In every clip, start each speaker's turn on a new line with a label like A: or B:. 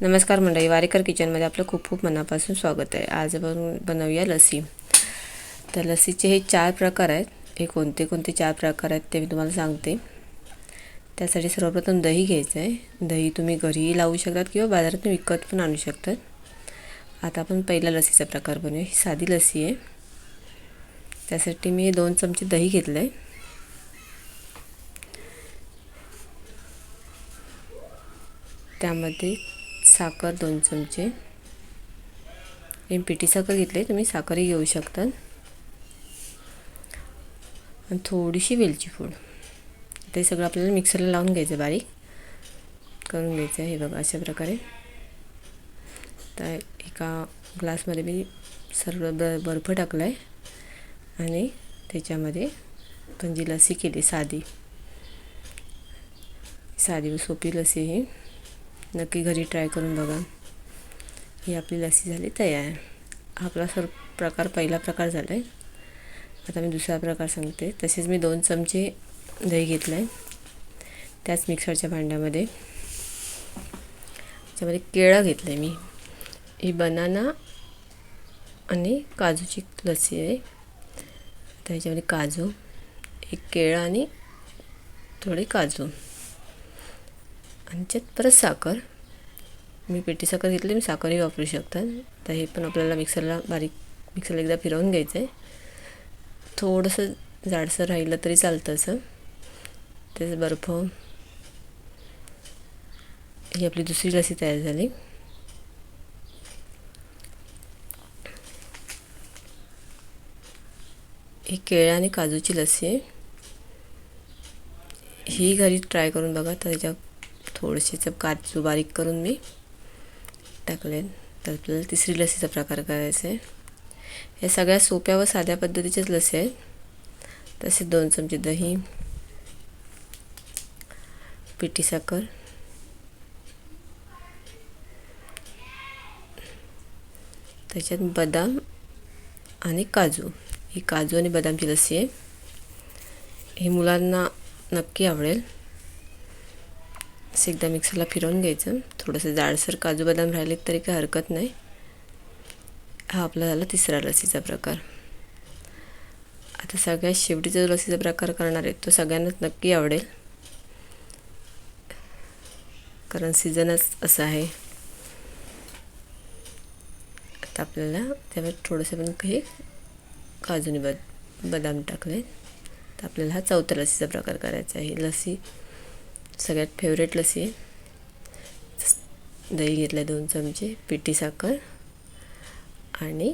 A: नमस्कार मंडळी वारेकर किचनमध्ये आपलं खूप खूप मनापासून स्वागत आहे. आज आपण बनवूया लसी तर लसीचे हे चार प्रकार आहेत. हे कोणते कोणते चार प्रकार आहेत ते मी तुम्हाला सांगते. त्यासाठी सर्वप्रथम दही घ्यायचं आहे. दही तुम्ही घरीही लावू शकतात किंवा बाजारातून विकत पण आणू शकतात. आता आपण पहिला लसीचा प्रकार बनवूया. ही साधी लसी आहे. त्यासाठी मी दोन चमचे दही घेतलं आहे त्यामध्ये साखर दोन चमचे. हे पिठी साखर घेतली तुम्ही साखरही घेऊ शकता. आणि थोडीशी वेलची पूड. ते सगळं आपल्याला मिक्सरला लावून घ्यायचं बारीक. करून घ्यायचं हे बघा अशा प्रकारे. तर एका ग्लासमध्ये मी सर्व ब बर्फ टाकला आहे आणि त्याच्यामध्ये पण जी लसी केली साधी. साधी सोपी लसी ही. नक्की घरी ट्राय करून बघा. ही आपली लसी झाली तयार. हा आपला सर प्रकार पहिला प्रकार झाला आहे आता मी दुसरा प्रकार सांगते. तसेच मी दोन चमचे दही घेतलं आहे त्याच मिक्सरच्या भांड्यामध्ये. त्याच्यामध्ये केळं घेतलं आहे मी. ही बनाना आणि काजूची लसी आहे. त्याच्यामध्ये काजू एक केळं आणि थोडे काजू. आणि त्यात परत साखर. मी पेटी साखर घेतली मी साखरही वापरू शकतात तर हे पण आपल्याला मिक्सरला बारीक मिक्सरला एकदा फिरवून घ्यायचं आहे थोडंसं जाडसर राहिलं तरी चालतं असं. त्याचं बर्फ. ही आपली दुसरी लसी तयार झाली. ही केळ्या आणि काजूची लसी आहे. ही घरी ट्राय करून बघा तर त्याच्या थोडेसे काजू बारीक करून मी टाकले तर आपल्याला तिसरी लसीचा प्रकार करायचा आहे. हे सगळ्या सोप्या व साध्या पद्धतीचेच लसी आहेत. तसेच दोन चमचे दही पिठी साखर त्याच्यात बदाम आणि काजू. ही काजू आणि बदामची लसी आहे. ही मुलांना नक्की आवडेल. असं एकदा मिक्सरला फिरवून घ्यायचं. थोडंसं जाडसर काजू बदाम राहिले तरी काही हरकत नाही. हा आपला झाला तिसरा लसीचा प्रकार. आता सगळ्यात शेवटीचा जो लसीचा प्रकार करणार आहे तो सगळ्यांनाच नक्की आवडेल. कारण सीझनच असं आहे. आता आपल्याला त्यावर थोडंसं पण काही काजूने बद बदाम टाकले तर आपल्याला हा चौथा लसीचा प्रकार करायचा आहे. लसी सगळ्यात फेवरेट लसी आहे. दही घेतलं दोन चमचे पिठी साखर आणि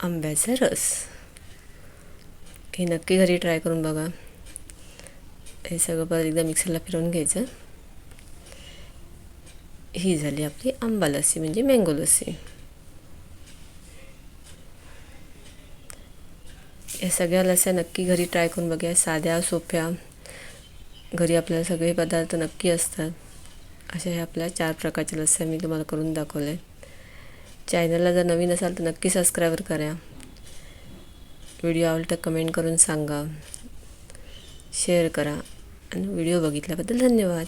A: आंब्याचा रस. हे नक्की घरी ट्राय करून बघा. हे सगळं परत एकदा मिक्सरला फिरवून घ्यायचं. ही झाली आपली आंबा लस्सी म्हणजे मँगो लस्सी. या सगळ्या लस्या नक्की घरी ट्राय करून बघा साध्या सोप्या घरी आपल्याला सगळे पदार्थ नक्की असतात. अशा ह्या आपल्या चार प्रकारच्या लस्या मी तुम्हाला करून दाखवल्या. चॅनलला जर नवीन असाल तर नक्की सबस्क्राईबर करा. व्हिडिओ आवडला तर कमेंट करून सांगा. शेअर करा. आणि व्हिडिओ बघितल्याबद्दल धन्यवाद.